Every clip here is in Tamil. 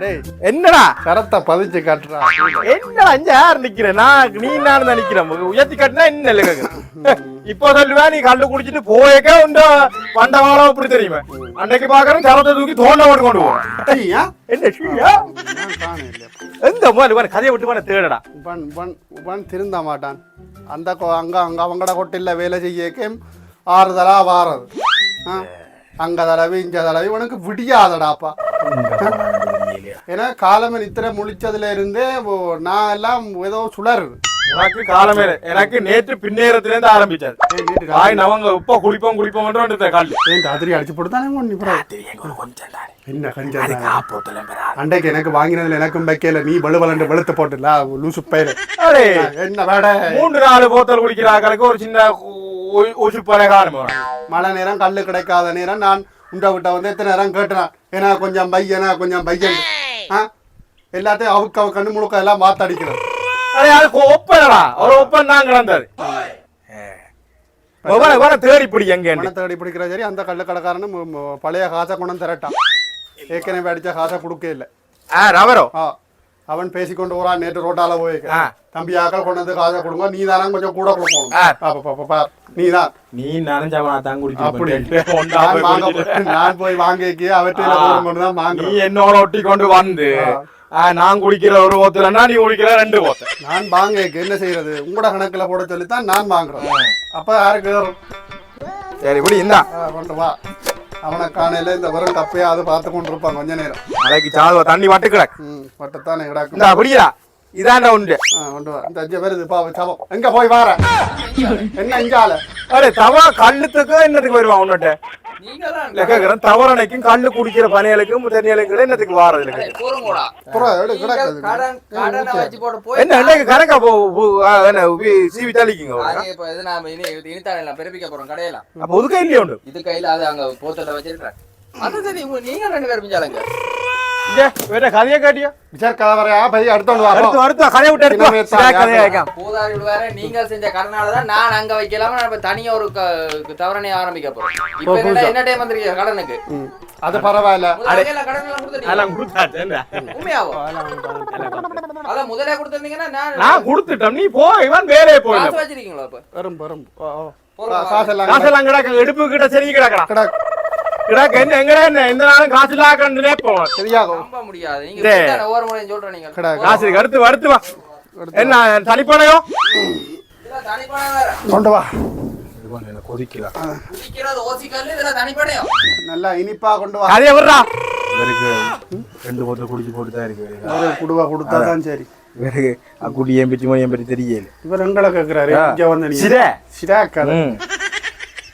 டேய் என்னடா? கரத்தை பதிச்சு கட்டுறா. என்ன அஞ்சு யார் நிக்கிறேன் நான் நீ நான் தான் நிக்கிறேன். உயர்த்தி கட்டினா என்ன இல்லை இப்போ சொல்லுவா நீ கண்டு குடிச்சிட்டு போயக்க உண்ட. பண்டவாளம் இப்படி தெரியுமே? அன்னைக்கு பாக்குறேன் கரத்தை தூக்கி தோண்ட ஓட்டு கொண்டு என்ன ஷீயா? எந்த மாதிரி பாரு கதையை விட்டு போன தேடடா. உபன் உபன் உபன் திருந்த மாட்டான். அந்த அங்க அங்க அவங்கட கொட்டில வேலை செய்யக்கே ஆறுதலா வாரது? அங்க தடவை இங்க தடவை இவனுக்கு விடியாதடாப்பா. ஏன்னா காலமே நித்திர முழிச்சதுல இருந்தே ஓ- நான் எல்லாம் ஏதோ சுழருது உனக்கு காலமே. எனக்கு நேற்று பின்னேறத்துல இருந்து ஆரம்பிச்சாரு காய் நவங்க உப்ப குடிப்போம் குடிப்போம் கல்லு ஏன் ராத்திரி அடிச்சு போட்டுதானே என்ன அண்டைக்கு எனக்கு வாங்கினதுல எனக்கும் வைக்கல நீ வலுவலண்டு வெளுத்து போட்டுல லூசு பயிர் என்ன வேட? மூன்று நாலு போத்தல் குடிக்கிற ஆக்களுக்கு ஒரு சின்ன உசுப்பனை காணும் மழை நேரம் கல்லு கிடைக்காத நேரம் நான் உண்டை விட்ட வந்து எத்தனை நேரம் கேட்டுறான். ஏன்னா கொஞ்சம் பையனா கொஞ்சம் பையன். ஆ? எல்லாத்தையும் அவுக்கு அவ கண்ணு முழுக்க எல்லாம் மாத்தடிக்கிறது அரே அது ஒப்பனடா. ஒரு ஒப்பன் தான் கிடந்தது. ஒவ்வொரு தேடி பிடி எங்க மன தேடி பிடிக்கிற சரி அந்த கல்லு கடைக்காரனு பழைய காசை கொண்டு திரட்டான். ஏற்கனவே அடிச்ச காசை கொடுக்க இல்லை. ஆ ரவரோ. ஆ. அவன் பேசிக்கொண்டு போறான் நேற்று ரோட்டால போய். தம்பி ஆக்கள் கொண்டு வந்து காசை கொடுங்க நீ தானே கொஞ்சம் கூட கொடுக்கணும் நீ தான் நீ நனைஞ்சவனா தான் அப்படி குடிச்சு நான் வாங்க போய்- நான் போய் வாங்கிக்கி அவற்றையில கொண்டு தான் நீ வாங்குறேன் என்னோட ஒட்டி கொண்டு வந்து நான் குடிக்கிற ஒரு போத்தலன்னா நீ குடிக்கிற ரெண்டு போத்தல் நான் வாங்கிக்கு என்ன செய்யறது உங்களோட கணக்குல போட சொல்லித்தான் நான் வாங்குறேன் அப்ப யாருக்கு? சரி இப்படி இந்தா கொண்டு வா அவனை காணையில இந்த வெறும் கப்பையா அது பார்த்து கொண்டு இருப்பான் கொஞ்ச நேரம். மலைக்கு சாதுவ தண்ணி வட்டு கிடக்கு ம் பட்டத்தானே கிடக்கும் இந்தா அப்படியா இதாண்டா உண்டு. கொண்டு வா. இந்த அஞ்சு பேர் இது பா சவம். எங்க போய் வார என்ன இங்க ஆளு அரே தவா கல்லுத்துக்கு என்னத்துக்கு வருவான் உன்னிட்ட இல்ல கேக்குறேன் தவறனைக்கும் கல்லு குடிக்கிற பணிகளுக்கும் தெரியலுக்கும் என்னத்துக்கு போய் என்ன கணக்கா என்ன உபி- சீவி தள்ளிக்குங்க இது நாம இனி எல்லாம் பிறப்பிக்க போறோம் அப்ப உண்டு. இது கையில அது அங்க போத்தல வச்சிருக்கிறேன். அது சரி உங்க- நீங்க ரெண்டு பேரும் பிஞ்சாலுங்க வேற கதையை காட்டியா? விசார் கலவரையா பை அடுத்தவங்க அடுத்து போ. அடுத்து கதையை விட்டு எடுத்து கதையை வைக்காம. பூதாரி விடுவாரு நீங்கள் செஞ்ச கடனாலதான் நான் அங்க வைக்கலாம நான் தனியா ஒரு க- தவணை ஆரம்பிக்க போறோம் இப்ப என்ன டைம் வந்திருக்கீங்க கடனுக்கு? அது பரவாயில்ல. அதெல்லாம் கொடுத்தாச்சு, முதல்ல கொடுத்திருந்தீங்கன்னா நான் நான் கொடுத்துட்டோம் நீ போ இவன் வேலையே வச்சிருக்கீங்களா இப்ப? வரும் வரும். காசெல்லாம் காசெல்லாம் கிடக்கு. எடுப்பு கிட்ட சரி கிடக்கடா கிடக்கு கிடக்கு. என்ன? தனிப்படையோ? கொண்டு வா. கொதிக்கலாம் நல்லா இனிப்பா கொண்டு வா. கதையை விடுறா. இவருக்கு ரெண்டு போத்தல் குடிச்சு போட்டு தான் இருக்கு. குடுவா கொடுத்தா தான் சரி. இவருக்கு குடி ஏன் பற்றி ஏன் பற்றி தெரியல. இவர் எங்களை கேக்குறாரு. இங்க வந்து நீ சிரே. சிராக்கதை ம்.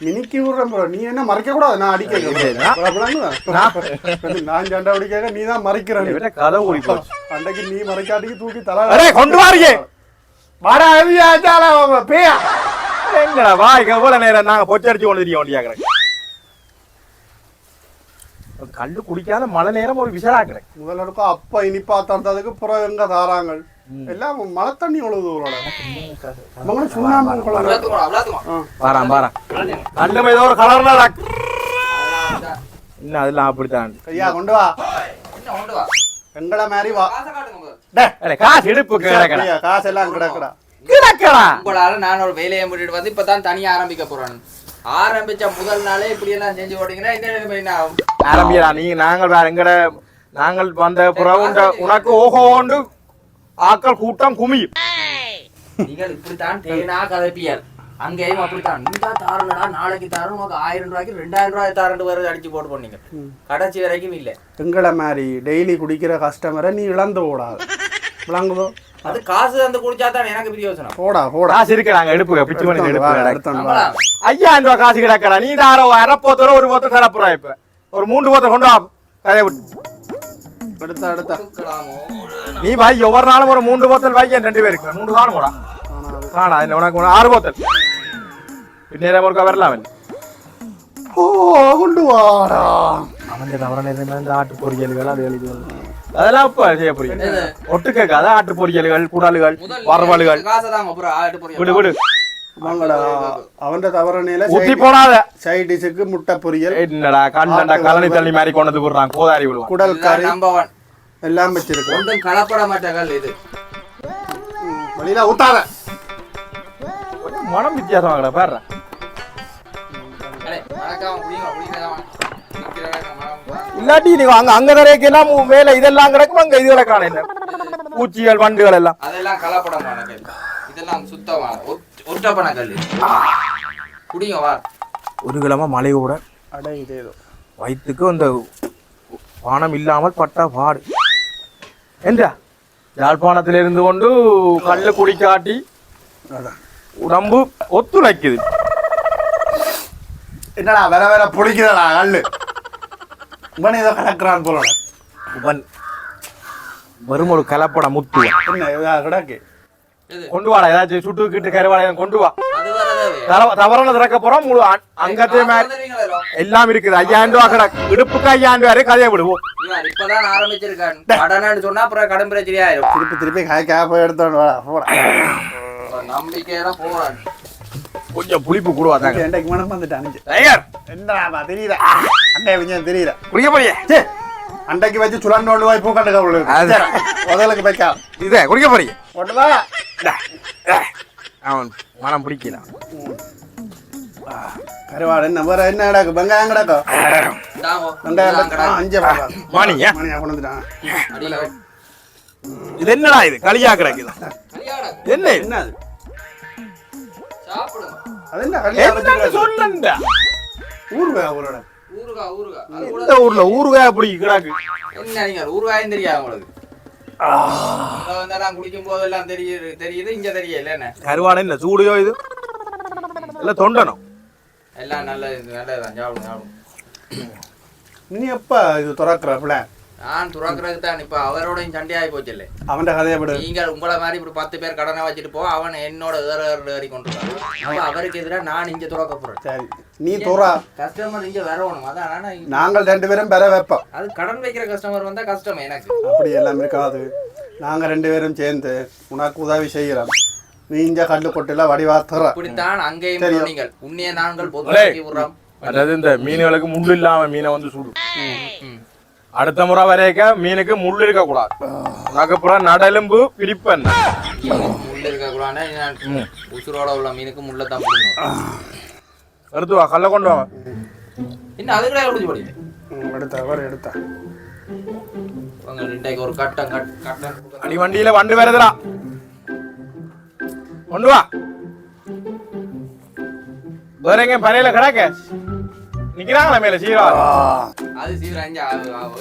மினிக்கி விடுறேன் bro. நீ என்ன மறைக்க கூடாது நான் அடிக்க நான் சண்டை அடிக்க நீ தான் மறைக்கிறேன் கதை ஓடி அன்றைக்கு நீ மறைக்காட்டிக்கு தூக்கி தலை கொண்டு வாருங்க வாடா அவியாச்சால பேயா எங்கடா வா இங்க எவ்வளவு நேரம் நாங்க பொச்சடிச்சு கொண்டு தெரிய வேண்டியா கிடக்கு கண்டு குடிக்காத மழை நேரம் ஒரு விசரா கிடக்கு முதல்ல அப்ப இனிப்பா தந்ததுக்கு புறம் எங்க தாராங்க எல்லாம் மழை தண்ணி உழுவுது உங்களோட சுண்ணாம்பு வாராம் வாராம். கண்டு ஏதோ ஒரு கலர்ல இன்னும் அதெல்லாம் அப்படித்தான். ஐயா கொண்டு வா. என்ன கொண்டு வா? எங்கட மாதிரி வா. காசை காசு எடுப்பு கிடக்கடா. ஐயா, காசெல்லாம் கிடக்குடா. கிடக்கடா. உங்களால நான் ஒரு வேலையை முடிட்டு வந்து இப்பதான் தனியா ஆரம்பிக்க போறேன். ஆரம்பிச்ச முதல் நாளே இப்படி எல்லாம் செஞ்சு போட்டீங்கன்னா என்ன ஆகும்? ஆரம்பியடா நீ நாங்கள் வேற எங்கட நாங்கள் வந்த புறவுண்ட உனக்கு ஓஹோண்டு ஆக்கள் கூட்டம் குமியும். நீங்கள் இப்படித்தான் தேனா கதப்பியல் அங்கேயும் அப்படித்தான். இந்த தாருங்கடா நாளைக்கு தாரு உனக்கு ஆயிரம் ரூபாய்க்கு ரெண்டாயிரம் ரூபாய் தாரண்டு வர அடிச்சு போட்டு போனீங்க. கடைசி வரைக்கும் இல்ல. எங்களை மாதிரி டெய்லி குடிக்கிற கஸ்டமரை நீ இழந்து ஓடாது. விளங்குதோ? அது காசு வந்து குடிச்சா தான் எனக்கு பிரியோசனம் போடா போடா. காசு இருக்கு? நாங்க எடுப்புங்க பிச்சு பண்ணி அடுத்தவன் வா, எடுப்பு அடுத்தவன் வா. நம்பலாம். ஐயாயிரம் ரூபாய் காசு கிடக்கடா. நீ தார அரை போத்தர ஒரு போத்த தரப்புறா இப்ப. ஒரு மூன்று போத்த கொண்டு வா. கதையை விட்டு. அடுத்த அடுத்த. கொடுக்கலாமோ? நீ பாய் ஒவ்வொரு நாளும் ஒரு மூன்று போத்தல் வாங்கி ரெண்டு பேருக்கு. மூன்று ஆனா அது காணா என்ன உனக்கு ஆறு போத்தல் பின்னேரம் ஒருக்கா வரலாம் ஓ கொண்டு வாடா. அவன் தவற நேரம் இந்த ஆட்டு பொரியல்கள் அது எழுதி அதெல்லாம் இப்ப செய்ய புரியும். எது? ஒட்டு கேட்காத ஆட்டு பொரியல்கள் குடல்கள் பொரியல். விடு விடு. வாங்கடா. அவன் தவறனையில ஊத்தி போடாத. சைட் முட்டை பொரியல். என்னடா கலனி தள்ளி மாதிரி கொண்டு போடுறான் கோதாரி குடல் கறி. எல்லாம் ஒன்றும் கலப்பட இது. வழியில ஊத்தாத. மனம் வித்தியாசம் வாங்கடா பாரு. இல்லாட்டி நீ அங்க அங்க தரைக்கெல்லாம் மேல இதெல்லாம் கிடக்கும் அங்க இதுகளை காண என்ன பூச்சிகள் வண்டுகள் எல்லாம். அதெல்லாம் கலப்படமான கல் இதெல்லாம் சுத்தமான ஒட்- ஒட்டப்பன கல் குடிங்க வா. ஒரு கிழமை மழையோட அட இது ஏதோ வயிற்றுக்கு அந்த பானம் இல்லாமல் பட்டா பாடு. என்றா யாழ்ப்பாணத்தில் இருந்து கொண்டு கல்லு குடிக்காட்டி உடம்பு ஒத்துழைக்குது. என்னடா வேற வேற பிடிக்குதடா கல்லு. இவன் ஏதோ கலக்குறான் போல இவன் வெறும் ஒரு கலப்பட முத்து கிடக்கு. கொண்டு வாடா ஏதாச்சும் சுட்டுக்கிட்டு கருவாடையம் கொண்டு வா. தவறான திறக்க போறோம் முழு அங்கத்தே மாதிரி எல்லாம் இருக்குது. ஐயாயிரம் ரூபா கிடக்கு இடுப்புக்கு ஐயாயிரம் ரூபாய் வரை கதையை விடுவோம். இப்பதான் ஆரம்பிச்சிருக்கான். கடனான்னு சொன்னா அப்புறம் கடன் பிரச்சனை ஆயிரும். திருப்பி திருப்பி எடுத்தோன்னு வாடா போடா. நம்பிக்கையெல்லாம் போறான் கொஞ்சம் புளிப்பு கூடுவாதாங்க என்டைக்கு மனம் வந்துட்டான் ஐயர் என்னடா தெரியல அண்டை கொஞ்சம் தெரியல குடிக்க போறியே. சே அண்டைக்கு வச்சு சுழண்டு கொண்டு போய் பூக்கண்டுக்க அது- முதலுக்கு வைக்கா இதே குடிக்க போறீங்க ஒன்று வா அவன் மனம் பிடிக்கல. கருவாடு என்ன வேற என்ன கிடக்கு? வெங்காயம் கிடக்கும் அஞ்சு. மணியா மணியா கொண்டு வந்துட்டான். இது என்னடா இது? களியா கிடக்குது. என்ன? என்ன கூட இந்த ஊர்ல ஊறுகாய் அப்படி கிடக்கு. என்ன நீங்க ஊறுகாயும் தெரியாது உங்களுக்கு. நான் குடிக்கும் போதெல்லாம் தெரியுது தெரியுது இங்க தெரியல என்ன? கருவாடு சூடியோ இது? இல்ல தொண்டனும் எல்லாம் நல்ல நல்லதான் சாப்பிடும் சாப்பிடும் நீ எப்ப இது திறக்கிற பிளான் நான் துறக்கிறதுக்கு தான் இப்ப அவரோடையும் சண்டையாகி போச்சுல்ல. அவன்கிட்ட கதையை விடு. நீங்கள் உங்களை மாதிரி இப்படி பத்து பேர் கடனை வச்சுட்டு போ அவன் என்னோட ஏற கொண்டு. அப்ப அவருக்கு எதிராக நான் இங்க துறக்க போறேன் சரி நீ தூரா கஸ்டமர் இங்க வரணும் அதான் நாங்கள் ரெண்டு பேரும் பெற வைப்போம். அது கடன் வைக்கிற கஸ்டமர் வந்தா கஷ்டம் எனக்கு. அப்படி எல்லாம் இருக்காது. நாங்க ரெண்டு பேரும் சேர்ந்து உனக்கு உதவி செய்கிறோம் நீ இங்க கல்லு கொட்டில வடிவா தர இப்படித்தான் அங்கேயும். சொன்னீங்கள். உன்னைய நாங்கள் விடுறோம். அதாவது இந்த மீன்களுக்கு முள் இல்லாம மீனை வந்து சுடும். அடுத்த முறை வரைக்க மீனுக்கு முள் இருக்க கூடாது. அதுக்கப்புறம் நடெலும்பு பிடிப்பன் முள்ள இருக்க கூடாது உசுரோட உள்ள மீனுக்கு முள்ள தான் எடுத்து வா கல்ல கொண்டு வா. இன்னும் அதுக்குள்ள குடிச்சு ம், எடுத்த அவர் எடுத்த. ஒரு கட்டம் கட் கட்டம். அடி வண்டியில வண்டு வருதுடா. கொண்டு வா. வேற எங்க கிடக்க. நிக்கிறாங்களா மேல சீரா. அது சீவிரம்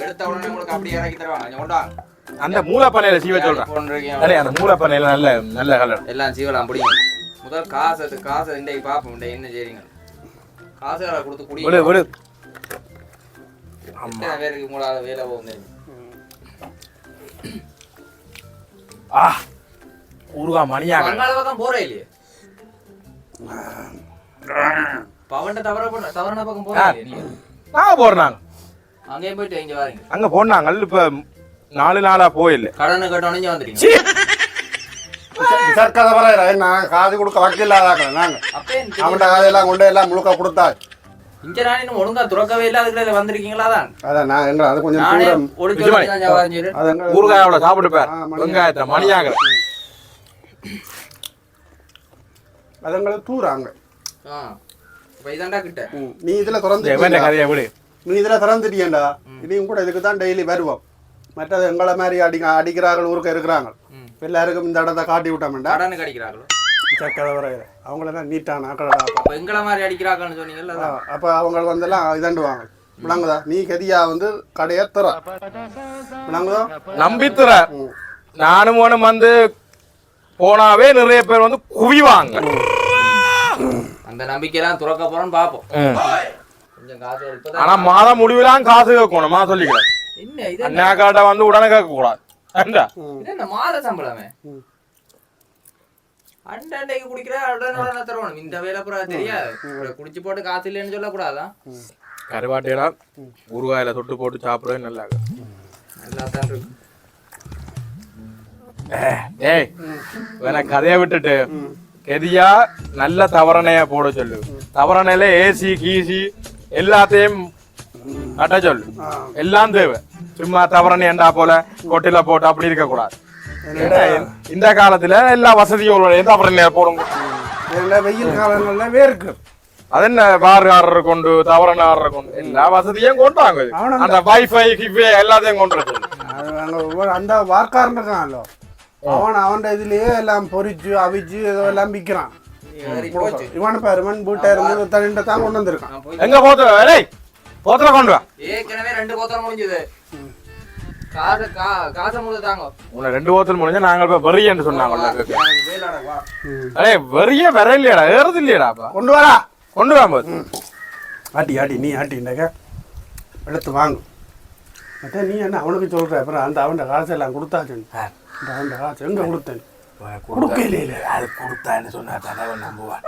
எடுத்த உடனே உங்களுக்கு அப்படியே இறக்கி தருவாங்க. கொண்டு. அந்த மூளை பனையில சீவ சொல்றேன் அந்த மூளை பனையில நல்ல நல்ல கலர் எல்லாம் சீவலாம் பிடிங்க முதல் காசு அது காசு இன்றைக்கு பார்ப்போம் இன்றைக்கு என்ன செய்றீங்க? காசு வேலை கொடுத்து குடி. விடு விடு. எத்தனை பேருக்கு உங்களால வேலை போகுது ஆ ஊருகா மணியாக போறே இல்லையே. பவன்ட தவற பண்ண தவறான பக்கம் நாங்க. போறாங்க போயிட்டு இங்க வாரீங்க அங்க போனாங்க. இப்ப நாலு நாளா போயில்ல கடனு கட்டணும் இங்க வந்துட்டீங்க. சர்க்கதை வர நான் காது கொடுக்க வக்கில்லாதாக்க நாங்க. அவன்கிட்ட காதையெல்லாம் கொண்டு எல்லாம் முழுக்க கொடுத்தா இங்க நான் இன்னும் ஒழுங்கா துறக்கவே இல்லை அதுக்குள்ள வந்திருக்கீங்களா தான் அதான் நான் எங்க அது கொஞ்சம் ஊறுகாயோட சாப்பிட்டு பார். ஆ, மணியாக. வெங்காயத்தை மணியாக அது எங்களுக்கு தூராங்க ஆ இப்ப இதாண்டா கிட்ட ம். நீ இதுல திறந்து கதையை விடு. நீ இதுல திறந்துட்டியேண்டா? இனியும் கூட இதுக்கு தான் டெய்லி வருவோம். மற்றது எங்களை மாதிரி அடி அடிக்கிறார்கள் ஊருக்கு இருக்கிறாங்க. எல்லாருக்கும் இந்த இடத்த காட்டி விட்டோம்டா கடனு கடிக்கிறாங்களோ சக்கரை வரையில அவங்களெல்லாம் நீட்டான ஆக்கடா அப்ப. எங்களை மாதிரி அடிக்கிறாங்கன்னு சொன்னீங்கல்ல. அப்போ அவங்க வந்தெல்லாம் இதாண்டுவாங்க. விளங்குதா? நீ கதியா வந்து கடையை தர விளங்குதா? நம்பித்துற ம். நானும் ஒண்ணும் வந்து போனாவே நிறைய பேர் வந்து குவிவாங்க. அந்த நம்பிக்கையெல்லாம் துறக்க போறோம்னு பாப்போம். கொஞ்சம் காசு ஆனா மாதம் முடிவுலாம் காசு கேட்கணும் சொல்லிக்கிறேன். என்ன இது அண்ணா காட்ட வந்து உடனே கேட்க கூடாது என்ன மாத சம்பளமே? அண்டண்டைக்கு குடிக்கிற உடனே உடனே தருவானு இந்த வேலை புறா தெரியாது. குடிச்சு போட்டு காசு இல்லைன்னு சொல்லக்கூடாதான் கருவாட்டையெல்லாம் ஊறுகாயில தொட்டு போட்டு சாப்பிடவே நல்லா. நல்லா தான் இருக்கு. ஏய் வேணா கதையை விட்டுட்டு. கெதியா நல்ல தவறனைய போட சொல்லு. தவறனையில ஏசி கீசி எல்லாத்தையும் கட்ட சொல்லு. எல்லாம் தேவை. சும்மா தவறனை ஏண்டா போல கொட்டில போட்டு அப்படி இருக்க கூடாது. இந்த காலத்துல எல்லா வசதியும் உள்ள தவறனைய போடுங்க. வெயில் காலங்கள்ல வேர்க்கு? அது என்ன பார் ஆர்டர் கொண்டு தவறன ஆர்டர் கொண்டு எல்லா வசதியும் கொண்டாங்க அந்த வைஃபை கிஃபை எல்லாத்தையும் கொண்டு அந்த வார்க்காரன் இருக்கான்ல அவன் அவன் இதுலயே எல்லாம் பொரிச்சு அவிச்சு ஏதோ எல்லாம் விற்கிறான் இவன் பாரு வீட்டை இருந்து தனிண்ட தான் கொண்டு வந்திருக்கான். போய் எங்க போத்து ஏய் போத்துல கொண்டு வா. ஏற்கனவே ரெண்டு போத்தல் முடிஞ்சது. காசை கா காசை முழு தாங்க. உன்னை ரெண்டு போத்தல் முடிஞ்சா நாங்கள் இப்ப வெறியன்னு சொன்னாங்கல்ல எனக்கு வேலாடா வா. அடே வெறிய வர இல்லையாடா ஏறது இல்லையாடாப்பா கொண்டு வரா கொண்டு வா போது ஆட்டி ஆட்டி நீ ஆட்டிண்டாக்க எடுத்து வாங்கு. மற்ற நீ என்ன அவனுக்கு சொல்ற? அப்புறம் அந்த அவன் காசு எல்லாம் கொடுத்தாச்சு இந்த அவன் காசு எங்க கொடுத்தேன்? கொடுக்கல அது கொடுத்தான்னு சொன்னா தலைவன் நம்புவான்.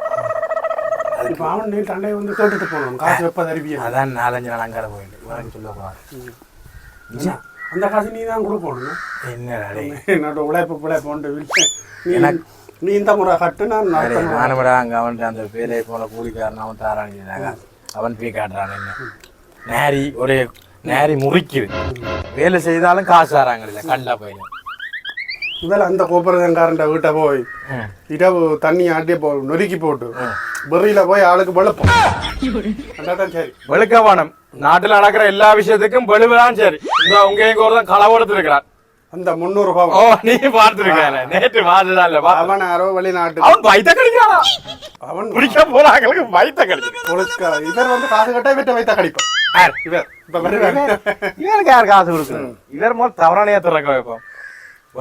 இப்போ அவன் நீ தண்டை வந்து கேட்டுட்டு போகணும். காசு எப்போ தருவியா? அதான் நாலஞ்சு நாள் அங்கார போயிட்டு. உனக்கு சொல்லக்கூடாது அந்த காசு நீ தான் கொடுக்கணும் என்னடா என்னோட உழைப்பு பிழைப்பு கொண்டு விட்டு நீ நீ இந்த முறை கட்டு நான் முறை நானும்டா அங்க அவன் அந்த பேரை போல கூலிக்காரன் அவன் தாரான் அவன் போய் காட்டுறான் என்ன. நேரி ஒரு நேரி முறிக்குது. வேலை செய்தாலும் காசு தராங்க இல்ல கண்டா போய் முதல்ல அந்த கோபுரங்காரன் வீட்டை போய் இரவு தண்ணி ஆட்டி போ நொறுக்கி போட்டு பெரியில போய் ஆளுக்கு வெளுப்போம் சரி. வெளுக்கவானம் நாட்டுல நடக்கிற எல்லா விஷயத்துக்கும் வெளுவதான் சரி. இந்த உங்க எங்க ஒருத்தன் களவெடுத்து இருக்கிறான் அந்த முந்நூறு ஓ நீ பார்த்திருக்க. நேற்று பார்த்துதான் இல்ல. அவன் யாரோ வெளிநாட்டு அவன் வைத்த கழிக்கிறானா அவன் குடிக்க போறாங்களுக்கு கழிச்சு போலீஸ்கார இவர் வந்து காசு கட்ட வீட்டை வைத்த கடிப்பான் இவர். இப்ப யார் காசு கொடுக்கணும் இவர் முதல் தவறானையா திறக்க வைப்போம்.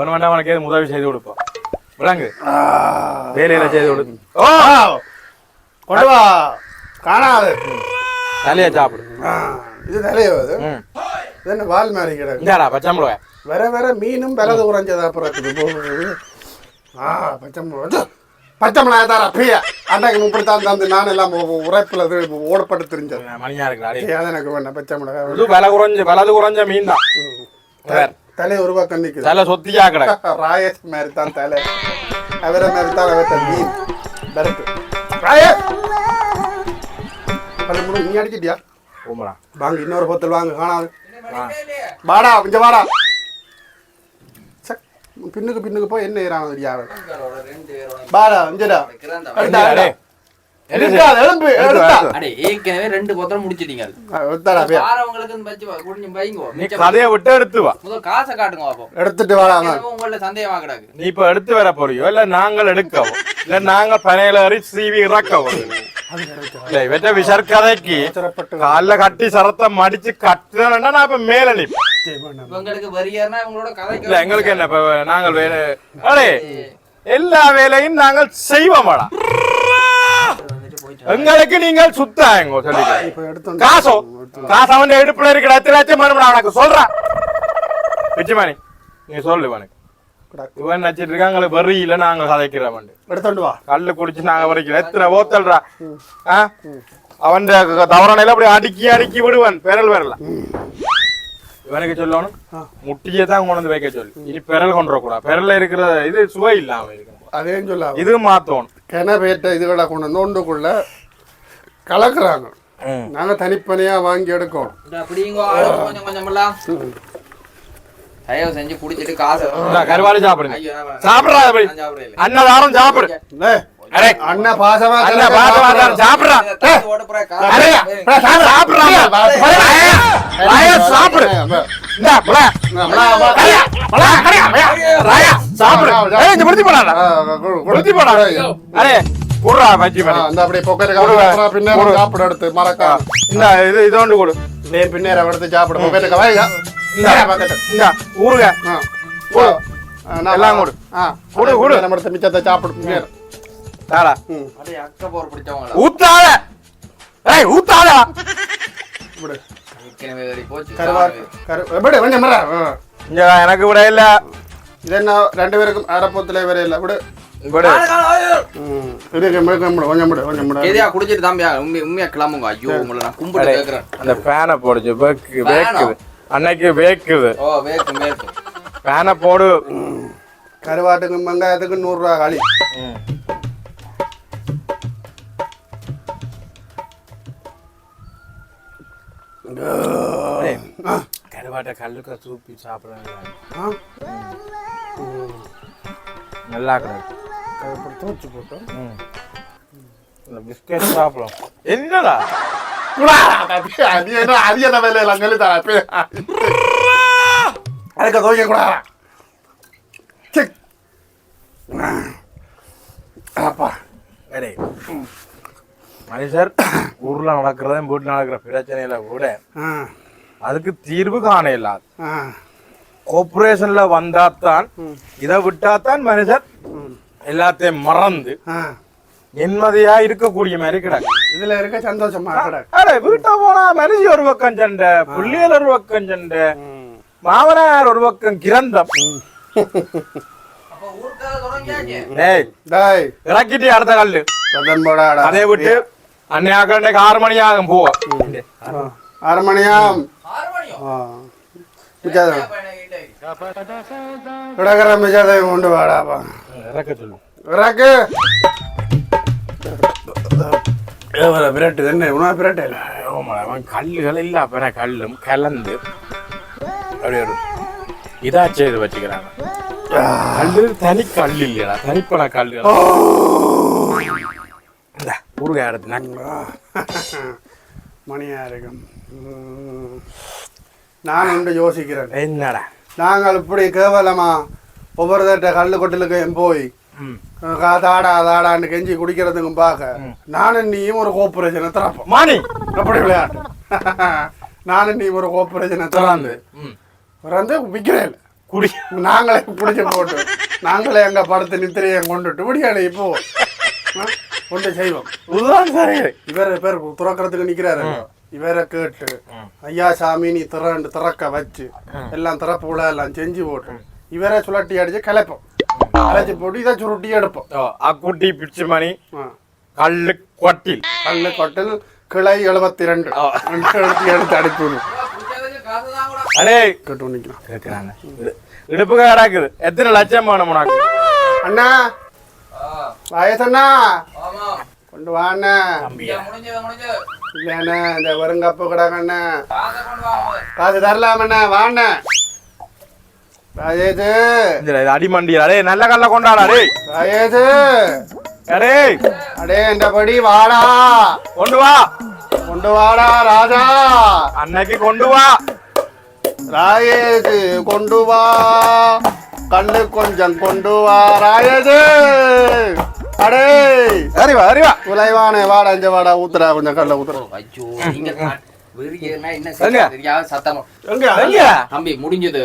வேண்டாம் அவனுக்கு ஏது உதவி செய்து கொடுப்போம். விளங்கு வேலையில செய்து கொடு ஓ! கொண்டு வா. காணாது. தலையை சாப்பிடு. இது இது என்ன வால் மாதிரி கிடக்கு இந்தாடா பச்சை மிளகாய் வர வர மீனும் விலது உறைஞ்சதா பிறக்குது ஆ பச்சை மிளகா பச்சை மிளகாய் தாரா பிரியா அன்றைக்கு இப்படித்தான் தந்து நான் எல்லாம் உரைப்புல ஓடப்பட்டு தெரிஞ்சது மணியா அது எனக்கு வேண்டாம் பச்சை மிளகாய் இது விலை குறைஞ்ச விலது குறைஞ்ச மீன் தான் வேற. தலை ஒரு பக்கம் நிக்குது தலை சொத்தியா கிடக்கு ராயஸ் மாதிரி தான் தலை அவரை மாதிரி தான் அவர்கிட்ட மீன் பரட்டு ராயஸ் அது முடி நீ அடிச்சிட்டியா வாங்க இன்னொரு பொத்தல் வாங்க காணாது வாடா இங்க வாடா. சே, பின்னுக்கு பின்னுக்கு போய் என்ன பேரோட வாடா ஏற்கனவே ரெண்டு போத்தல் முடிச்சிட்டீங்க கதையை விட்டு எடுத்து வா. முதல் காசை காட்டுங்க பாப்போம் எடுத்துட்டு வாடா உங்கள்ட்ட சந்தேகமா கிடக்கு. நீ இப்ப எடுத்து வர போறியோ இல்ல நாங்கள் எடுக்கவோ இல்ல நாங்கள் பனையில ஏறி சீவி இறக்கவோ இல்ல இவற்ற விஷர் கதைக்கு அவசரப்பட்டு கால்ல கட்டி சரத்தை மடிச்சு கட்டுறேன்னா நான் இப்ப மேல நிப்பேன் சரி, வேண்டாம். இவங்களுக்கு வரியாருன்னா இவங்களோட கதை இல்ல எங்களுக்கு என்ன இப்ப நாங்கள் வேலை அடே எல்லா வேலையும் நாங்கள் செய்வோமாடா எங்களுக்கு நீங்கள் சுத்தாங்க சொல்லிக்கிறேன் காசோ காசு அவன் இடுப்புல இருக்கிற எத்தனை லட்சம் மறுபடியும் உனக்கு சொல்றான் பிச்சுமானி நீ சொல்லு இவனுக்கு இவன் நினைச்சிட்டு இருக்காங்க வெறியில நாங்க கதைக்கிறவன் எடுத்துட்டு வா. கல்லு குடிச்சு நாங்க வரைக்கிறோம். எத்தனை ஓத்தல்றா? ஆ? அவன் தவறானையில அப்படி அடுக்கி அடுக்கி விடுவான். பெரல் பெறல இவனுக்கு சொல்லணும். முட்டியை தான் கொண்டு வந்து வைக்க சொல்லு. இனி பெரல் கொண்டு வரக்கூடாது பெரல்ல இருக்கிற இது சுவை இல்லாம அதையும் சொல்ல இது மாத்தணும். கிணவேட்ட இதுகளை கொண்டு வந்து ஒன்றுக்குள்ள கலக்குறாங்க நாங்க தனிப்பனியா வாங்கி எடுக்கோம் இந்த அப்படிங்கோ ஆளுக்கு கொஞ்சம் கொஞ்சம் எல்லாம் தயவு செஞ்சு குடிச்சிட்டு காசை இந்தா, கருவாடு சாப்பிடுங்க. சாப்பிடுறா அப்படி. அன்னதாரம் சாப்பிடு. அண்ணன் பாசமா அண்ணா பாத்து சாப்பிடுறா. சாப்பிடு. சாப்பிடு. பின்னேற சாப்பிட. ஊருக எல்லாம் கொடு. கொடு, கொடு. நம்ம மிச்சத்தை சாப்பிடு. அடே, அக்கா போர் பிடிச்சவங்களா? ஊத்தாத. ஏய் ஊத்தாத. விடு. எனக்கு விட இல்ல. இது என்ன ரெண்டு பேருக்கும் அரைப்பத்துல வரையில விடு. எதையா குடிச்சிட்டு தாம்பியா? உண்மை உண்மையா கிளம்புங்க. ஐயோ உங்களை நான் கும்பிட்டு கேக்குறேன். அந்த ஃபேனை போடுச்சு வேக்கு வேக்குது. அன்னைக்கு வேக்குது. ஓ வேக்கும் வேக்கும் ஃபேனை போடு. கருவாட்டுக்கும் வெங்காயத்துக்கும் நூறுரூவா களி ஆ, கருவாட்டை கல்லுக்க சூப்பி சாப்பிடுறாங்க நல்லா அது இப்படி தூச்சு போட்டோம். இந்த பிஸ்கட் சாப்பிடும். என்னடா? என்ன அது என்ன வேலையில அங்கே தர அதுக்கு துவைக்க கூடாதா? அப்பா. அடே. மனுஷர் ஊர்ல நடக்கிறதும் வீட்டுல நடக்கிற பிரச்சனையில கூட ஆ. அதுக்கு தீர்வு காண இல்லாது. ஆ. கோஆபரேஷன்ல வந்தாத்தான் இதை விட்டாத்தான் மனுஷர் எல்லாத்தையும் மறந்து ஆ. நிம்மதியா இருக்கக்கூடிய மாதிரி கிடக்கு. இதுல இருக்க சந்தோஷமா அடே வீட்டை போனா மனுஷி ஒரு பக்கம் சண்டை புள்ளியல் ஒரு பக்கம் சண்டை மாமனார் ஒரு பக்கம் கிரந்தம். அப்ப ஊருக்காக தொடங்கியாச்சு? டேய் டாய். இறக்கிட்டு அடுத்த கல்லு அதை விட்டு அன்னையாக்க அன்னைக்கு ஆறு மணி ஆகும் ஆறு மணியோ? கொண்டு வாடாப்பா. இறக்க சொல்லு இறக்கு. பிரட்டு என்ன உணவு பிரட்டு இல்லை? கல்லுகள் இல்ல அப்புறம் கல்லும் கலந்து அப்படி ஒரு இதா செய்து வச்சுக்கிறாங்க கல்லு தனி கல் இல்லையா தனிப்பட கல்லு. இந்த ஊருகா எடுத்து மணியா இருக்கும் ம். நான் ஒன்று யோசிக்கிறேன். என்னடா? நாங்கள் இப்படி கேவலமா ஒவ்வொரு தட்ட கல்லு கொட்டலுக்கும் போய் ம். தாடா தாடான்னு கெஞ்சி குடிக்கிறதுக்கும் பார்க்க நானும் நீயும் ஒரு கோப்புரஜனை திறப்போம். மணி அப்படி விளையாட்டு நானும் நீ ஒரு கோப்புரஜனை திறந்து. விற்கிறே இல்லை. குடி. நாங்களே பிடிச்சி போட்டு நாங்களே எங்க படத்தை நித்திரையை கொண்டுட்டு விடியாடு இப்போ? கொண்டு செய்வோம். இதுதான் சரி இவர் பேர் துறக்கிறதுக்கு நிக்கிறாரு. இவரை கேட்டு ஐயா சாமி நீ திறண்டு திறக்க வச்சு எல்லாம் திறப்பு எல்லாம் செஞ்சு போட்டு இவரை சுழட்டி அடிச்சு கலைப்போம். கலைச்சு போட்டு இதை சுருட்டி எடுப்போம். அக்குட்டி பிச்சு மணி. கல்லு கொட்டில். கல்லு கொட்டில் கிளை எழுபத்தி ரெண்டு எடுத்து எடுத்து கூட. அடே. கேட்டு நிக்கலாம் கேக்குறாங்க இடுப்பு கிடக்குது எத்தனை லட்சம் வேணும் உனக்கு? அண்ணா. ஆ, வயசண்ணா. ஆமா. கொண்டு வா அண்ணா. முடிஞ்சது. இல்லண்ணா இந்த வருங்கப்பு கிடக்கண்ணா காசை கொண்டு வா முதல்ல. காசு தரலாமண்ணா. வாண்ண ராஜேஷு இதுல இது அடிமண்டியா அடே நல்ல கல்ல கொண்டாடா டேய். ராஜேஷு அடே அடே இந்த படி வாடா. கொண்டு வா. கொண்டு வாடா ராஜா. அன்னைக்கு கொண்டு வா. ராயேஷு கொண்டு வா. கல்லு கொஞ்சம் கொண்டு வா ராயேஷு அடே. அறிவா அறிவா உலைவானே வாடா இங்க வாடா ஊத்துறா கொஞ்சம் கல்ல ஊத்துறா தம்பி முடிஞ்சது.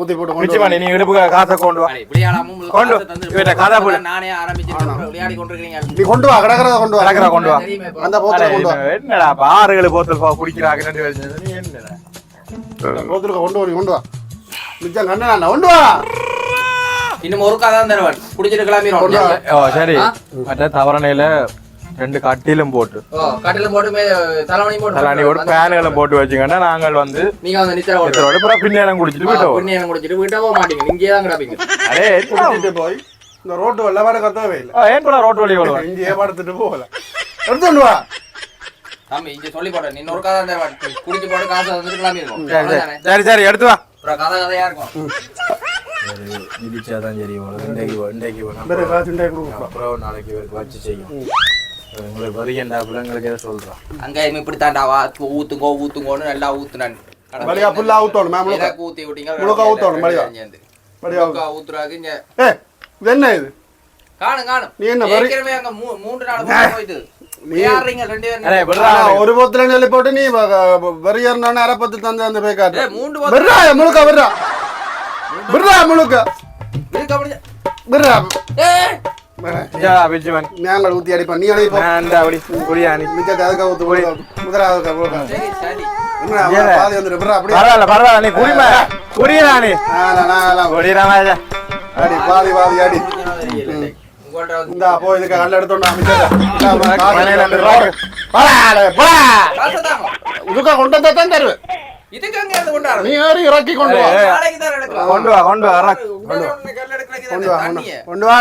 ஊத்தி போட்டு. நானே நீ கொண்டு வா கிடக்கிறத கொண்டு வா. கிடக்கிறத கொண்டு வா. அந்த போத்துல கொண்டு வா. என்னடா ஏழு போத்தல் பா குடிக்கிறாங்க ரெண்டு பேரும் நீ என்னடா? போத்துல கொண்டு வா கொண்டு வா. மிச்சம் கண்ணா கொண்டு வா. இன்னும் ஒரு தான் தருவான். குடிச்சிட்டு கிளம்பிடுவோம் ஓ சரி. மற்ற தவறணையில ரெண்டு கட்டிலும் போட்டு. ஓ கட்டில போட்டு தலைவணி போட்டு தலாணி போட்டு ஃபேனுகளும் போட்டு வச்சுக்கன்னா நாங்கள் வந்து நீங்க வந்து நித்திர ஓட்டு அப்புறம் பின்னேரம் குடிச்சிட்டு போயிட்டோம் புண்ணியம் குடிச்சிட்டு வீட்டை போக மாட்டீங்க. இங்கே தான் கிடப்பீங்க. அடே? குடிச்சிட்டு? போய் இந்த ரோட்டு வெள்ள வேற கத்தவே இல்லை ஏன் கூட ரோட்டு வழி வருவான். இங்கேயே படுத்துட்டு போகல. எடுத்து கொண்டு வா. தம்பி இங்க சொல்லி போட்டேன் இன்னொரு கதை குடிச்சு போட்டு காசு வந்துட்டு கிளம்பிடுவோம் சரி? சரி. எடுத்து வா. கதை கதையா இருக்கும். மிதிச்சாதான் சரி இன்றைக்கு இன்றைக்கு வேற காசு உண்டாக்கி கொடுப்பா அப்புறம் நாளைக்கு இவருக்கு வச்சு செய்யும். உங்களுக்கு வருகின்ற பிள்ளைங்களுக்கு எதை சொல்றோம் அங்க இப்படி தாண்டாவா ஊத்துங்கோ ஊத்துங்கோன்னு நல்லா ஊத்துனான். வழியா புல்லா ஊத்தணும் மேம் எனக்கு ஊத்தி விட்டீங்க முழுக்க ஊத்தணும். முழுக்க ஊத்துறாங்க இங்க. ஏ இது என்ன இது? காணும் காணும். நீ என்ன ஏற்கனவே அங்க மூ- மூன்று நாள் போயிட்டு ஒரு போத்துல நெல்லி போட்டு நீ வெறியர்னு அரைப்பத்து தந்து அந்த போய் காட்டு ஏய், மூன்று பத்து விட்றா முழுக்க விட்றா. நீ நாலா, நாலா. குடிடாமா அடி, பாதி, பாதி, அடி. உங்கள்ட்ட வந்து இந்தா, போ, இதுக்கு கல்ல எடுத்தோண்டு அமைச்சர். இந்தா, அவன் காசு மனையில எடுத்து இருந்து போடு. போடா, போ. காசை தாங்க. இதுக்கா கொண்டு வந்தா தான் தருவேன். இதுக்கு அங்க இருந்து கொண்டாடு. நீ ஏறி இறக்கி கொண்டு வா. கொண்டு வா வா வா. வா.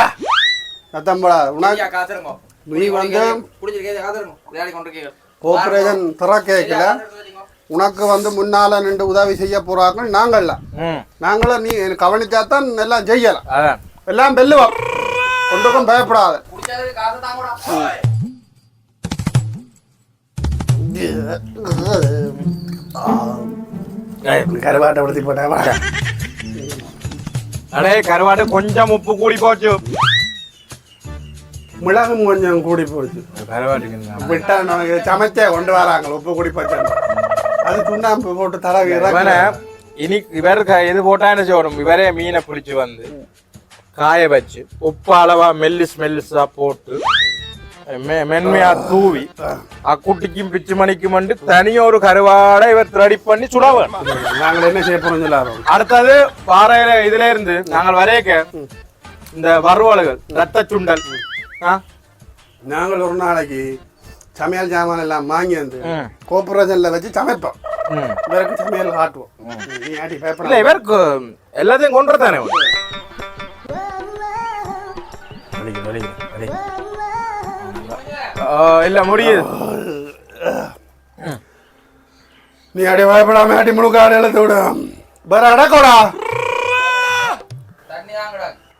சத்தம் போடா. உனக்கு. நீ வந்து குடிச்சிருக்கீங்க, காசு இருங்கோ. விளையாடி கொண்டிருக்கீங்க. கோஆபரேஷன் தர கேட்கல காசு எடுத்து வச்சுக்கோ. உனக்கு வந்து முன்னால நின்று உதவி செய்ய போறாங்க நாங்கள்ல ம் நாங்களும் நீ கவனிச்சாதான் எல்லாம் செய்யலாம் எல்லாம் வெல்லுவோம் ஒன்றுக்கும் பயப்படாத தாங்கடா. கருவாட்டை படுத்தி போட்டேன் அடே கருவாடு கொஞ்சம் உப்பு கூடி போச்சு. மிளகும் கொஞ்சம் கூடி போச்சு. கருவாட்டுக்கு விட்டா நமக்கு சமைச்சே கொண்டு வராங்க உப்பு கூடி போச்சு. அது சுண்ணாம்பு போட்டு தடவி இவனை இறக்கு. இனி இவர் இது போட்டா என்ன செய்யணும்? இவரே மீனை பிடிச்சு வந்து காய வச்சு உப்பு அளவா மெல்லிஸ் மெல்லிஸா போட்டு மென்மையா தூவி அக்குட்டிக்கும் பிச்சு மணிக்கும் வந்து தனியா ஒரு கருவாடை இவர் ரெடி பண்ணி சுடவர் நாங்கள் என்ன செய்ய போறோம் சொல்லாரோம் அடுத்தது பாறையில இதுல இருந்து நாங்கள் வரையக்க இந்த வறுவல்கள் ரத்த சுண்டல்? நாங்கள் ஒரு நாளைக்கு சமையல் சாமான் எல்லாம் வாங்கி வந்து. கோபுரேஷன்ல வச்சு சமைப்போம். இவருக்கு சமையல் காட்டுவோம் இவருக்கு எல்லாத்தையும் கொண்டு தானே இல்ல முடியுது. நீ அடி பயப்படாம அடி முழுக்காடு எழுத்து விடு. வேற அடக்கோடா.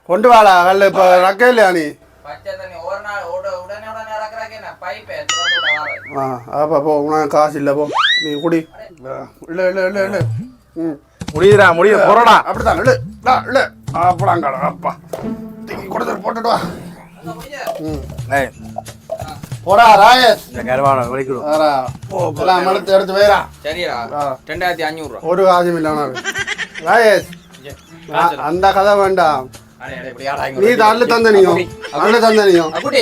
கொண்டு வாடா கல்லு இப்ப ரக்க இல்லையா நீ. ஆ அப்பா போ உனக்கு காசு இல்லை போ. நீ குடி. இல்ல இல்ல இல்ல இல்ல ம். முடியுதுடா முடியுது. போறடா. அப்படிதான் இல்ல இல்ல அப்படாங்கடா அப்பா. தூக்கி கொடுத்துட்டு போட்டுட்டு வா. ம் போடா ராயஸ் கருவாடை வலிக்கிறோம் எல்லாம் எடுத்து எடுத்து வேறா சரிடா. ரெண்டாயிரத்தி அஞ்சூறு ரூபா ஒரு காசும் இல்லை உனக்கு. ராயஸ் அந்த கதை வேண்டாம். அடே, அடே, இப்படி ஆடா, இங்க நீ தள்ளு தந்தனியும் தள்ளு தந்தனியும் அக்குட்டி,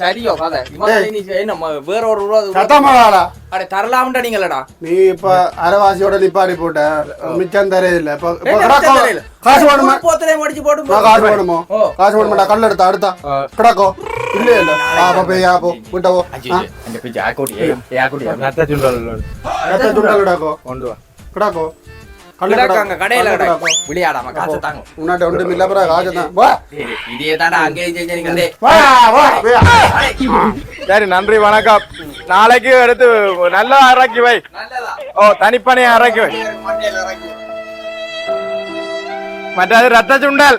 சரியோ கதை. என்ன வேற ஒரு சத்தமாடா அடே தரலாம்டா நீங்களடா. நீ இப்ப அரைவாசியோட நிப்பாடி போட்ட. மிச்சம் தரையில. காசு வேணுமா ஒரு போத்தலையும் மடிச்சு நான் காசு ஓ. காசு வேணுமாடா கல் எடுத்தா அடுத்தா. கிடக்கோ. கல்லு கிடக்கு அங்க கடையில கல்லு கிடக்கு. கிடக்கோ. விளையாடாம காசு தாங்க உன்னாட்ட ஒன்றும் இல்ல பிறகு. சரி நன்றி வணக்கம் நாளைக்கு எடுத்து நல்லா இறக்கி வை நல்லதா ஓ தனிப்பனையா இறக்கி வை. மற்றது ரத்த சுண்டல்